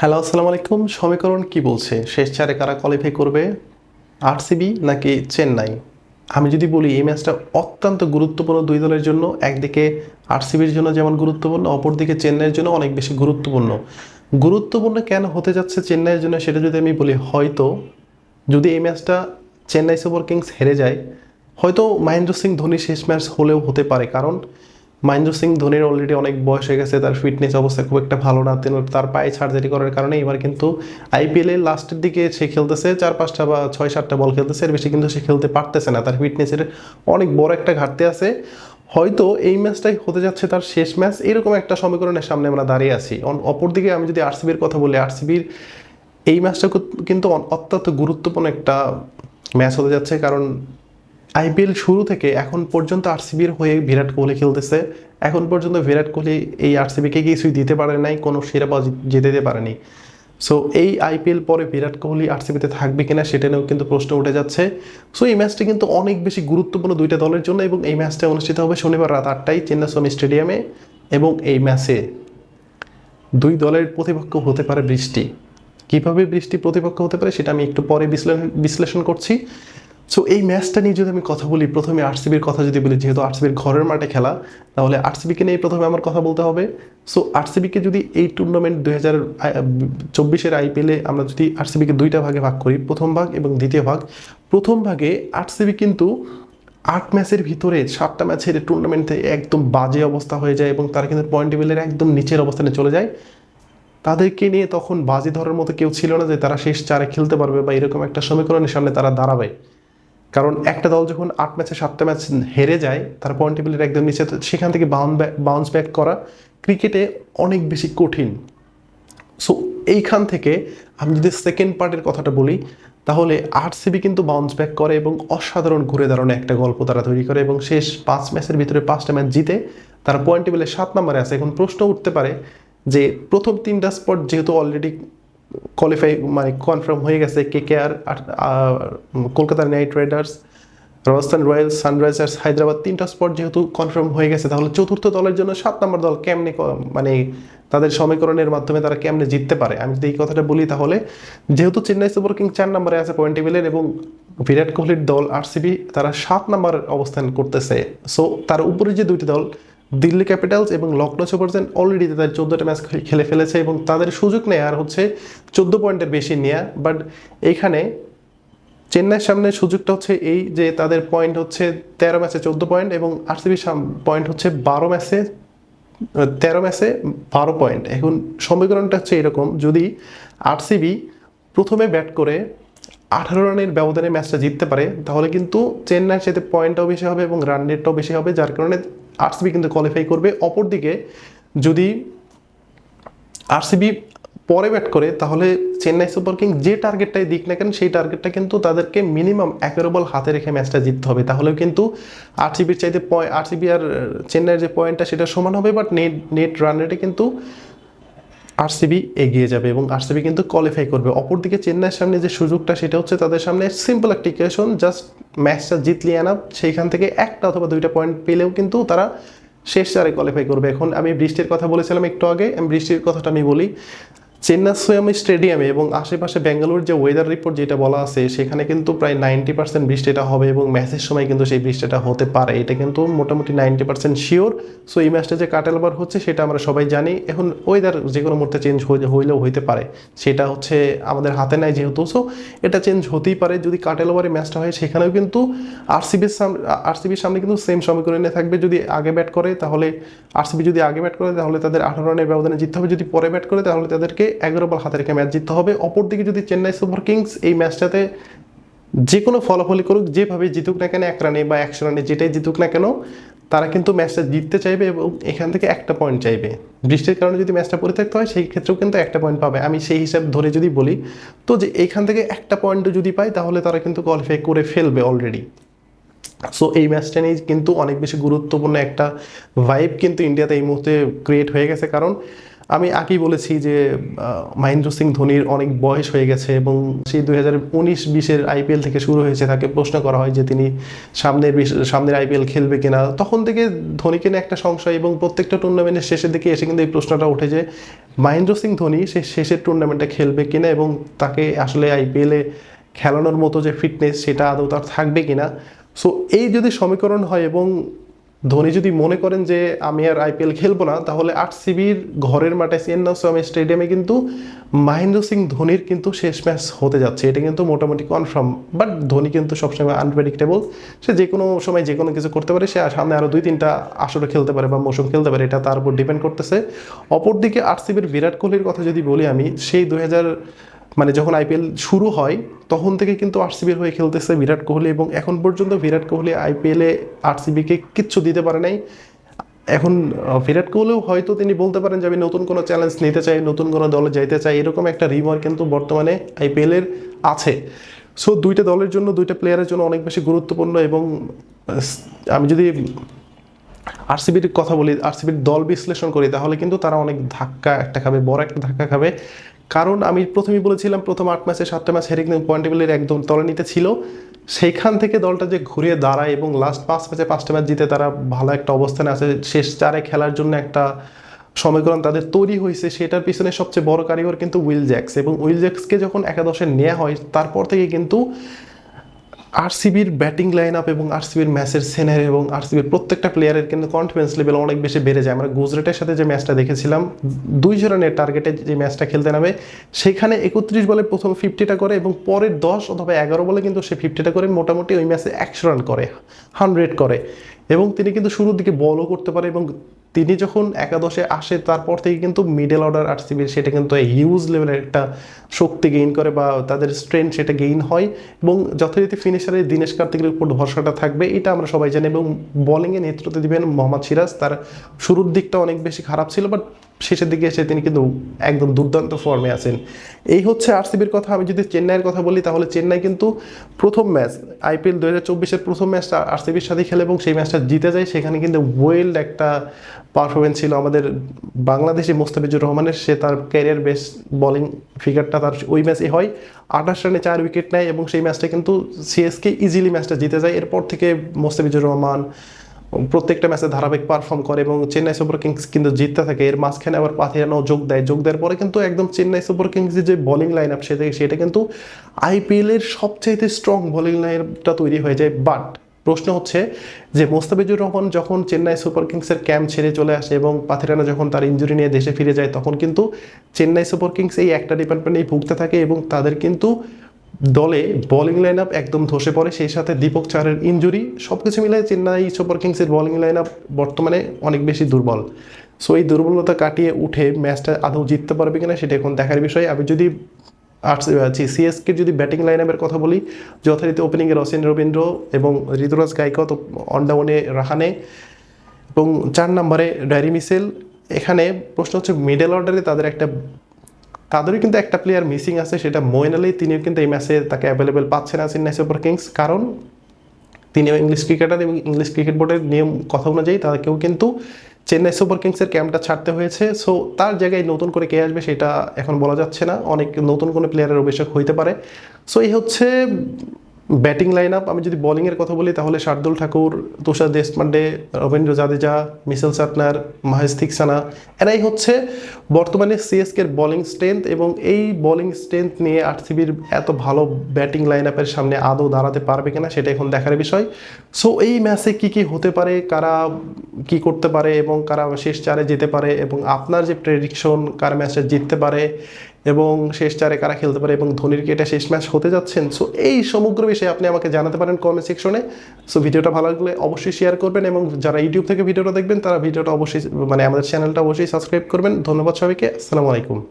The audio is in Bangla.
হ্যালো আসসালামু আলাইকুম। সমীকরণ কি বলছে? শেষ চারে কারা কোয়ালিফাই করবে? আরসিবি নাকি চেন্নাই? আমি যদি বলি, এই ম্যাচটা অত্যন্ত গুরুত্বপূর্ণ দুই দলের জন্য। একদিকে আরসিবির জন্য যেমন গুরুত্বপূর্ণ, অপরদিকে চেন্নাইয়ের জন্য অনেক বেশি গুরুত্বপূর্ণ। গুরুত্বপূর্ণ কেন হতে যাচ্ছে চেন্নাইয়ের জন্য সেটা যদি আমি বলি, হয়তো যদি এই ম্যাচটা চেন্নাই সুপার কিংস হেরে যায়, হয়তো মহেন্দ্র সিং ধোনি শেষ ম্যাচ হলেও হতে পারে। কারণ মহেন্দ্র সিং ধোনির অলরেডি অনেক বয়স হয়ে গেছে, তার ফিটনেস অবস্থা খুব একটা ভালো না, তিনি তার পায়ে সার্জারি করার কারণে এবার কিন্তু আইপিএল লাস্টের দিকে সে খেলতেছে, চার পাঁচটা বা ছয় সাতটা বল খেলতেছে, এর বেশি কিন্তু সে খেলতে পারতেছে না, তার ফিটনেসের অনেক বড় একটা ঘাটতি আছে। হয়তো এই ম্যাচটাই হতে যাচ্ছে তার শেষ ম্যাচ এরকম একটা সমীকরণের সামনে আমরা দাঁড়িয়ে আছি। অপরদিকে আমি যদি আরসিবির কথা বলি আরসিবির এই ম্যাচটা কিন্তু অত্যন্ত গুরুত্বপূর্ণ একটা ম্যাচ হতে যাচ্ছে, কারণ আইপিএল শুরু থেকে এখন পর্যন্ত আরসিবির হয়ে বিরাট কোহলি খেলতেছে। এখন পর্যন্ত বিরাট কোহলি এই আরসিবিকে কিছুই দিতে পারে নাই, কোনো শিরাপা দিতে পারেনি। সো এই আইপিএল পরে বিরাট কোহলি আরসিবিতে থাকবে কিনা সেটা নিয়েও কিন্তু প্রশ্ন উঠে যাচ্ছে। সো এই ম্যাচটি কিন্তু অনেক বেশি গুরুত্বপূর্ণ দুইটা দলের জন্য এবং এই ম্যাচটা অনুষ্ঠিত হবে শনিবার রাত আটটায় চেন্নাস্বামী স্টেডিয়ামে এবং এই ম্যাচে দুই দলের প্রতিপক্ষ হতে পারে বৃষ্টি। কীভাবে বৃষ্টি প্রতিপক্ষ হতে পারে সেটা আমি একটু পরে বিশ্লেষণ বিশ্লেষণ করছি। সো এই ম্যাচটা নিয়ে যদি আমি কথা বলি, প্রথমে আরসিবির কথা যদি বলি, যেহেতু আরসিবির ঘরের মাঠে খেলা, তাহলে আরসিবিকে নিয়ে প্রথমে আমার কথা বলতে হবে। সো আরসিবিকে যদি এই টুর্নামেন্ট দুই হাজার চব্বিশের আইপিএলে আমরা যদি আরসিবিকে দুইটা ভাগে ভাগ করি, প্রথম ভাগ এবং দ্বিতীয় ভাগ, প্রথম ভাগে আরসিবি কিন্তু আট ম্যাচের ভিতরে সাতটা ম্যাচের টুর্নামেন্টে একদম বাজে অবস্থা হয়ে যায় এবং তারা কিন্তু পয়েন্ট টেবিলের একদম নিচের অবস্থানে চলে যায়। তাদেরকে নিয়ে তখন বাজি ধরার মতো কেউ ছিল না যে তারা শেষ চারে খেলতে পারবে বা এরকম একটা সমীকরণের সামনে তারা দাঁড়াবে। কারণ একটা দল যখন আট ম্যাচে, সাতটা ম্যাচ হেরে যায়, তার পয়েন্ট টেবিলের একদম নিচে সেখান থেকে বাউন্স ব্যাক করা ক্রিকেটে অনেক বেশি কঠিন। সো এইখান থেকে আমি যদি সেকেন্ড পার্টের কথাটা বলি, তাহলে আরসিবি কিন্তু বাউন্স ব্যাক করে এবং অসাধারণ ঘুরে দাঁড়ানো একটা গল্প তারা তৈরি করে এবং শেষ পাঁচ ম্যাচের ভিতরে পাঁচটা ম্যাচ জিতে তারা পয়েন্ট টেবিলে সাত নম্বরে আছে। এখন প্রশ্ন উঠতে পারে যে, প্রথম তিনটা স্পট যেহেতু অলরেডি কোয়ালিফাই মানে কনফার্ম হয়ে গেছে কে কে আর Kolkata knight riders Rajasthan royals sunrisers Hyderabad তিনটা স্পট যেহেতু কনফার্ম হয়ে গেছে, তাহলে চতুর্থ দলের জন্য সাত নম্বর দল কেমনে মানে তাদের সমীকরণের মাধ্যমে তারা কেমনে জিততে পারে? আমি যদি এই কথাটা বলি তাহলে, যেহেতু চেন্নাই সুপার কিং চার নম্বরে আছে পয়েন্ট টেবিলের এবং বিরাট কোহলির দল আরসিবি তারা সাত নম্বর অবস্থান করতেছে। সো তার উপরে যে দুইটি দল দিল্লি ক্যাপিটালস এবং লখনৌ সুপার জায়ান্ট অলরেডি তাদের চোদ্দোটা ম্যাচ খেলে ফেলেছে এবং তাদের সুযোগ নেয় আর হচ্ছে চোদ্দ পয়েন্টের বেশি নেয়া। বাট এইখানে চেন্নাইয়ের সামনে সুযোগটা হচ্ছে এই যে তাদের পয়েন্ট হচ্ছে তেরো ম্যাচে চোদ্দ পয়েন্ট এবং আরসিবির পয়েন্ট হচ্ছে বারো ম্যাচে তেরো ম্যাচে বারো পয়েন্ট এখন সমীকরণটা হচ্ছে এরকম, যদি আরসিবি প্রথমে ব্যাট করে আঠারো রানের ব্যবধানে ম্যাচটা জিততে পারে, তাহলে কিন্তু চেন্নাইয়ের সাথে পয়েন্টটাও বেশি হবে এবং রান রেটটাও বেশি হবে, যার কারণে আরসিবি কিন্তু কোয়ালিফাই করবে। অপরদিকে যদি আরসিবি পরে ব্যাট করে, তাহলে চেন্নাই সুপার কিং যে টার্গেটটাই দিক না কেন, সেই টার্গেটটা কিন্তু তাদেরকে মিনিমাম একেরো বল হাতে রেখে ম্যাচটা জিততে হবে। তাহলেও কিন্তু আরসিবির চাইতে আরসিবি আর চেন্নাইয়ের যে পয়েন্টটা সেটা সমান হবে বাট নেট নেট রান রেটে কিন্তু আরসিবি এগিয়ে যাবে এবং আরসিবি কিন্তু কোয়ালিফাই করবে। অপরদিকে চেন্নাইয়ের সামনে যে সুযোগটা, সেটা হচ্ছে তাদের সামনে সিম্পল একটা ইকুয়েশন জাস্ট ম্যাচটা জিতলি আনা সেইখান থেকে একটা অথবা দুইটা পয়েন্ট পেলেও কিন্তু তারা শেষ চারে কোয়ালিফাই করবে। এখন আমি বৃষ্টির কথা বলেছিলাম একটু আগে, আমি বৃষ্টির কথাটা আমি বলি। চেন্নাস্বামী স্টেডিয়ামে এবং আশেপাশে বেঙ্গালুর যে ওয়েদার রিপোর্ট যেটা বলা আছে, সেখানে কিন্তু প্রায় নাইনটি পার্সেন্ট বৃষ্টিটা হবে এবং ম্যাচের সময় কিন্তু সেই বৃষ্টিটা হতে পারে। এটা কিন্তু মোটামুটি নাইনটি পার্সেন্ট শিওর সো এই ম্যাচটা যে কাটেল ওভার হচ্ছে, সেটা আমরা সবাই জানি। এখন ওয়েদার যে কোনো মুহূর্তে চেঞ্জ হইলেও হইতে পারে। সেটা হচ্ছে আমাদের হাতে নাই যেহেতু। সো এটা চেঞ্জ হতেই পারে। যদি কাটেল ওভারে ম্যাচটা হয়, সেখানেও কিন্তু আরসিবির সামনে আরসিবির সামনে কিন্তু সেম সমীকরণে থাকবে। যদি আগে ব্যাট করে, তাহলে আরসিবি যদি আগে ব্যাট করে, তাহলে তাদের আঠারো রানের ব্যবধানে জিততে হবে। যদি পরে ব্যাট করে, তাহলে তাদেরকে এগারো বল হাতে রেখে ম্যাচ জিততে হবে। অপরদিকে যদি চেন্নাই সুপার কিংস এই ম্যাচটাতে যে কোনো ফলাফলই করুক, যেভাবে জিতুক না কেন, এক রানে বা একশো রানে যেটাই জিতুক না কেন, তারা কিন্তু ম্যাচটা জিততে চাইবে এবং এখান থেকে একটা পয়েন্ট চাইবে। বৃষ্টির কারণে যদি ম্যাচটা পরে থাকতে হয়, সেই ক্ষেত্রেও কিন্তু একটা পয়েন্ট পাবে। আমি সেই হিসাব ধরে যদি বলি, তো যে এইখান থেকে একটা পয়েন্ট যদি পায়, তাহলে তারা কিন্তু কোয়ালিফাই করে ফেলবে অলরেডি সো এই ম্যাচটা নিয়ে কিন্তু অনেক বেশি গুরুত্বপূর্ণ একটা ভাইব কিন্তু ইন্ডিয়াতে এই মুহূর্তে ক্রিয়েট হয়ে গেছে। কারণ আমি আগেই বলেছি যে মহেন্দ্র সিং ধোনির অনেক বয়স হয়ে গেছে এবং সেই দুই হাজার উনিশ, বিশের আইপিএল থেকে শুরু হয়েছে তাকে প্রশ্ন করা হয় যে তিনি সামনের সামনের আইপিএল খেলবে কিনা। তখন থেকে ধোনিকে নিয়ে একটা সংশয় এবং প্রত্যেকটা টুর্নামেন্টের শেষের দিকে এসে কিন্তু এই প্রশ্নটা ওঠে যে, মহেন্দ্র সিং ধোনি সে শেষের টুর্নামেন্টে খেলবে কিনা এবং তাকে আসলে আইপিএলে খেলানোর মতো যে ফিটনেস সেটা আদৌ তার থাকবে কিনা। সো এই যদি সমীকরণ হয় এবং ধোনি যদি মনে করেন যে আমি আর আইপিএল খেলব না, তাহলে আরসিবির ঘরের মাঠে সিএনস্বামী স্টেডিয়ামে কিন্তু মহেন্দ্র সিং ধোনির কিন্তু শেষ ম্যাচ হতে যাচ্ছে। এটা কিন্তু মোটামুটি কনফার্ম বাট ধোনি কিন্তু সবসময় আনপ্রেডিক্টেবল সে যে কোনো সময় যে কোনো কিছু করতে পারে, সে সামনে আরও দুই তিনটা আসরে খেলতে পারে বা মৌসুম খেলতে পারে, এটা তার উপর ডিপেন্ড করতেছে। অপরদিকে আরসিবির বিরাট কোহলির কথা যদি বলি আমি, সেই দুই হাজার মানে যখন আইপিএল শুরু হয়, তখন থেকে কিন্তু আরসিবির হয়ে খেলতেছে বিরাট কোহলি এবং এখন পর্যন্ত বিরাট কোহলি আইপিএলে আরসিবিকে কিচ্ছু দিতে পারে নাই। এখন বিরাট কোহলিও হয়তো তিনি বলতে পারেন যে আমি নতুন কোনো চ্যালেঞ্জ নিতে চাই, নতুন কোনো দলে যাইতে চাই, এরকম একটা রিমর কিন্তু বর্তমানে আইপিএলের আছে। সো দুইটা দলের জন্য, দুইটা প্লেয়ারের জন্য অনেক বেশি গুরুত্বপূর্ণ এবং আমি যদি আরসিবির কথা বলি আরসিবির দল বিশ্লেষণ করি, তাহলে কিন্তু তারা অনেক ধাক্কা একটা খাবে, বড় একটা ধাক্কা খাবে। কারণ আমি প্রথমেই বলেছিলাম, প্রথম আট ম্যাচে সাতটা ম্যাচ হেরে কিন্তু পয়েন্ট টেবিলের একদম তলে নিতে ছিল। সেইখান থেকে দলটা যে ঘুরে দাঁড়ায় এবং লাস্ট পাঁচ ম্যাচে পাঁচটা ম্যাচ জিতে তারা ভালো একটা অবস্থানে আছে, শেষ চারে খেলার জন্য একটা সমীকরণ তাদের তৈরি হয়েছে, সেটার পিছনে সবচেয়ে বড় কারিগর কিন্তু উইল জ্যাক্স। এবং উইল জ্যাক্সকে যখন একাদশে নেওয়া হয়, তারপর থেকে কিন্তু আরসিবির ব্যাটিং লাইন আপ এবং আরসিবির ম্যাচের সেনারি এবং আরসিবির প্রত্যেকটা প্লেয়ারের কিন্তু কনফিডেন্স লেভেল অনেক বেশি বেড়ে যায়। আমরা গুজরাটের সাথে যে ম্যাচটা দেখেছিলাম, দুই রানের টার্গেটে যে ম্যাচটা খেলতে নামে, সেখানে একত্রিশ বলে প্রথম ফিফটিটা করে এবং পরের দশ অথবা এগারো বলে কিন্তু সে ফিফটিটা করে মোটামুটি ওই ম্যাচে একশো রান করে হান্ড্রেড করে। এবং তিনি কিন্তু শুরুর দিকে বলও করতে পারে এবং তিনি যখন একাদশে আসে, তারপর থেকে কিন্তু মিডল অর্ডার আরসিবির সেটা কিন্তু হিউজ লেভেলের একটা শক্তি গেইন করে বা তাদের স্ট্রেংথ সেটা গেইন হয় এবং যথারীতি ফিনিশারে দিনেশ কার্তিকের উপর ভরসাটা থাকবে, এটা আমরা সবাই জানি এবং বলিংয়ে নেতৃত্ব দিবেন মোহাম্মদ সিরাজ। তার শুরুর দিকটা অনেক বেশি খারাপ ছিল বাট শেষের দিকে এসে তিনি কিন্তু একদম দুর্দান্ত ফর্মে আছেন। এই হচ্ছে আরসিবির কথা। আমি যদি চেন্নাইয়ের কথা বলি, তাহলে চেন্নাই কিন্তু প্রথম ম্যাচ আইপিএল দু হাজার চব্বিশের প্রথম ম্যাচটা আরসিবির সাথে খেলে এবং সেই ম্যাচটা জিতে যায়। সেখানে কিন্তু ওয়েল্ড একটা পারফরমেন্স ছিল আমাদের বাংলাদেশি মোস্তাফিজুর রহমানের। সে তার ক্যারিয়ার বেস্ট বোলিং ফিগারটা তার ওই ম্যাচে হয়। আঠাশ রানে চার উইকেট নেয় এবং সেই ম্যাচটা কিন্তু সিএসকে ইজিলি ম্যাচটা জিতে যায়। এরপর থেকে মোস্তাফিজুর রহমান প্রত্যেকটা ম্যাচে ধারাবাহিক পারফর্ম করে এবং চেন্নাই সুপার কিংস কিন্তু জিততে থাকে। এর মাঝখানে আবার পাথিরানো যোগ দেয়। যোগ দেওয়ার পরে কিন্তু একদম চেন্নাই সুপার কিংসের যে বোলিং লাইন আপ সেটা সেটা কিন্তু আইপিএলের সবচাইতে স্ট্রং বোলিং লাইনটা তৈরি হয়ে যায়। বাট প্রশ্ন হচ্ছে যে মোস্তাফিজুর রহমান যখন চেন্নাই সুপার কিংসের ক্যাম্প ছেড়ে চলে আসে এবং পাথিরানা যখন তার ইঞ্জুরি নিয়ে দেশে ফিরে যায়, তখন কিন্তু চেন্নাই সুপার কিংস এই একটা ডিপার্টমেন্টেই ভুগতে থাকে এবং তাদের কিন্তু দলে বোলিং লাইন আপ একদম ধসে পড়ে, সেই সাথে দীপক চারের ইঞ্জুরি সব কিছু মিলে চেন্নাই সুপার কিংসের বোলিং লাইন আপ বর্তমানে অনেক বেশি দুর্বল। সো এই দুর্বলতা কাটিয়ে উঠে ম্যাচটা আদৌ জিততে পারবে কিনা সেটা এখন দেখার বিষয়। আমি যদি আর্টস সিএসকে যদি ব্যাটিং লাইন আপের কথা বলি, যথারীতি ওপেনিংয়ে রসেন রবীন্দ্র এবং ঋতুরাজ গাইকত অনডাউনে রাহানে এবং চার নম্বরে ড্যারি মিসেল। এখানে প্রশ্ন হচ্ছে মিডল অর্ডারে তাদের একটা তাদেরও কিন্তু একটা প্লেয়ার মিসিং আছে, সেটা মইন আলী তিনিও কিন্তু এই ম্যাচে তাকে অ্যাভেলেবেল পাচ্ছে না চেন্নাই সুপার কিংস। কারণ তিনিও ইংলিশ ক্রিকেটার এবং ইংলিশ ক্রিকেট বোর্ডের নিয়ম কথা অনুযায়ী তাদেরকেও কিন্তু চেন্নাই সুপার কিংসের ক্যাম্পটা ছাড়তে হয়েছে। সো তার জায়গায় নতুন করে কে আসবে সেটা এখন বলা যাচ্ছে না। অনেক নতুন কোনো প্লেয়ারের অভিষেক হইতে পারে। সো এই হচ্ছে ব্যাটিং লাইন আপ আমি যদি বোলিংয়ের কথা বলি, তাহলে শার্দুল ঠাকুর, তুষার দেশপান্ডে, রবীন্দ্র জাদেজা মিসেল সাটনার মহেশ থিকসানা, এরাই হচ্ছে বর্তমানে সিএসকের বোলিং স্ট্রেংথ এবং এই বোলিং স্ট্রেংথ নিয়ে আরসিবির এত ভালো ব্যাটিং লাইন আপের সামনে আদৌ দাঁড়াতে পারবে কিনা, সেটা এখন দেখার বিষয়। সো এই ম্যাচে কি কি হতে পারে, কারা কি করতে পারে এবং কারা শেষ চারে যেতে পারে এবং আপনার যে প্রেডিকশন কার ম্যাচে জিততে পারে এবং শেষ চারে কারা খেলতে পারে এবং ধোনির কি এটা শেষ ম্যাচ হতে যাচ্ছেন? সো এই সমগ্র বিষয়ে আপনি আমাকে জানাতে পারেন কমেন্ট সেকশনে সো ভিডিওটা ভালো লাগলে অবশ্যই শেয়ার করবেন এবং যারা ইউটিউব থেকে ভিডিওটা দেখবেন, তারা ভিডিওটা অবশ্যই মানে আমাদের চ্যানেলটা অবশ্যই সাবস্ক্রাইব করবেন। ধন্যবাদ সবাইকে। আসসালামু আলাইকুম।